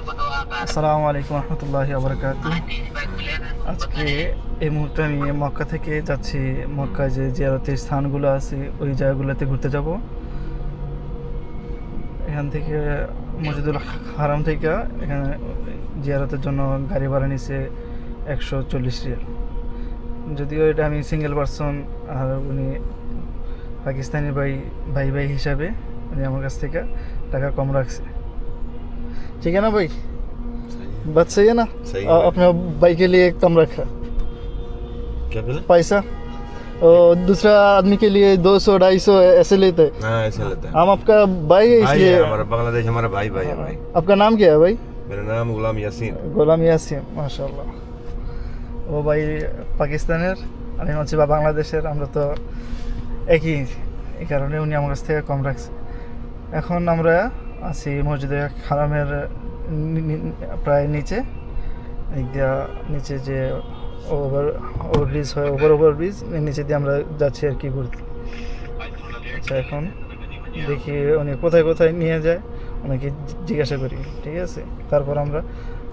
আসসালামু আলাইকুম রহমতুল্লাহ আবরকাত আজকে এই মুহূর্তে আমি মক্কা থেকে যাচ্ছি। মক্কায় যে জিয়ারতের স্থানগুলো আছে, ওই জায়গাগুলোতে ঘুরতে যাব। এখান থেকে মসজিদুল হারাম থেকে এখানে জিয়ারতের জন্য গাড়ি ভাড়া নিছে একশো চল্লিশ রিয়াল। যদিও এটা আমি সিঙ্গেল পার্সন আর উনি পাকিস্তানি ভাই ভাই ভাই হিসাবে উনি আমার কাছ থেকে টাকা কম রাখছে। ठीक है ना भाई बात सही है ना सही आ, है। अपने भाई के लिए कम रखा क्या बोले पैसा और दूसरा आदमी के लिए दो सौ ढाई सौ ऐसे लेते हैं हाँ ऐसे लेते हैं हम आपका भाई है भाई इसलिए है हमारा बांग्लादेश हमारा भाई भाई है भाई आपका नाम क्या है भाई मेरा नाम गुलाम यासीन গোলাম ইয়াসিম মাশাল্লাহ ও ভাই পাকিস্তানের আমি হচ্ছে বা বাংলাদেশের আমরা তো একই এই কারণে উনি আমার কাছ থেকে কম রাখছে এখন আমরা আছি, মসজিদে হারামের প্রায় নিচে। নিচে যে ওভার ওভার ব্রিজ হয়, ওভার ওভার ব্রিজ নিচে দিয়ে আমরা যাচ্ছি আর কি ঘুরতে। আচ্ছা এখন দেখি উনি কোথায় কোথায় নিয়ে যায়, ওনাকে জিজ্ঞাসা করি, ঠিক আছে? তারপর আমরা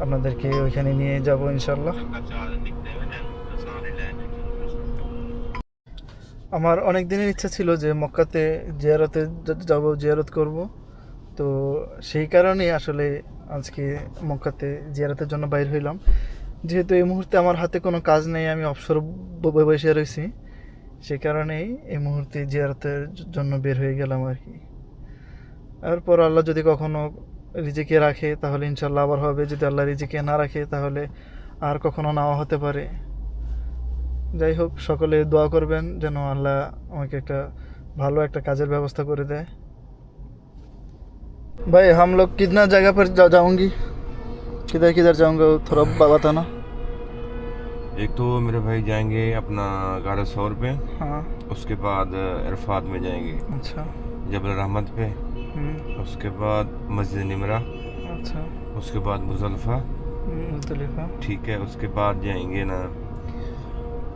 আপনাদেরকে ওইখানে নিয়ে যাব ইনশাল্লাহ আমার অনেক দিনের ইচ্ছা ছিল যে মক্কাতে জিয়ারতে যাব, জিয়ারত করব। তো সেই কারণেই আসলে আজকে মক্কাতে জিয়ারতের জন্য বাইর হইলাম। যেহেতু এই মুহূর্তে আমার হাতে কোনো কাজ নেই, আমি অবসর বসে রয়েছি সেই কারণেই এই মুহূর্তে জিয়ারতের জন্য বের হয়ে গেলাম আর কি। এরপর আল্লাহ যদি কখনো রিজিকে রাখে, তাহলে ইনশাল্লাহ আবার হবে। যদি আল্লাহ রিজিকে না রাখে, তাহলে আর কখনো নাও হতে পারে। যাই হোক, সকলে দোয়া করবেন যেন আল্লাহ আমাকে একটা ভালো একটা কাজের ব্যবস্থা করে দেয়। भाई हम लोग कितना जगह पर जा, जाऊँगी? किधर किधर जाऊँगा थोड़ा बताना। एक तो मेरे भाई जाएँगे अपना गाड़ा सौर पे हाँ। उसके बाद इरफात में जाएँगे। अच्छा। जबल रहमत पे हम्म, उसके बाद मस्जिद निमरा अच्छा। उसके बाद मुजल्फा। हम्म, मुजतलिफा ठीक है उसके बाद जाएँगे ना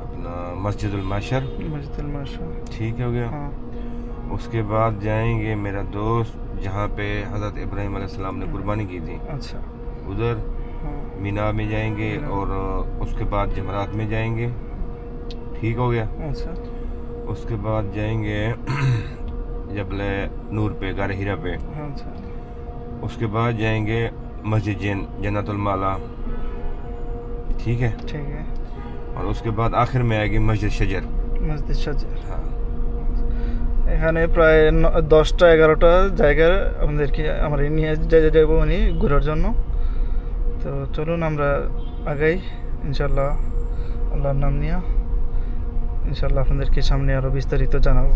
अपना मस्जिदुल माशर। मस्जिद ठीक हो गया। हाँ। उसके बाद जाएँगे मेरा दोस्त جہاں پہ حضرت ابراہیم علیہ السلام نے قربانی کی تھی۔ اچھا۔ ادھر ہاں۔ مینا میں جائیں گے اور اس کے بعد جمرات میں جائیں گے۔ ٹھیک ہو گیا۔ اچھا۔ اس کے بعد جائیں گے جبل نور پہ گار ہیرا پہ۔ ہاں، اچھا۔ اس کے بعد جائیں گے مسجد جین جنت المالا۔ ٹھیک ہے۔ ٹھیک ہے۔ اور اس کے بعد آخر میں آئے گی مسجد شجر۔ مسجد شجر۔ ہاں۔ এখানে প্রায় দশটা, এগারোটা জায়গার আমাদেরকে আমরা নিয়ে যাব উনি ঘোরার জন্য। তো চলুন আমরা আগাই ইনশাল্লাহ আল্লাহর নাম নিয়ে। ইনশাল্লাহ আপনাদেরকে সামনে আরও বিস্তারিত জানাব।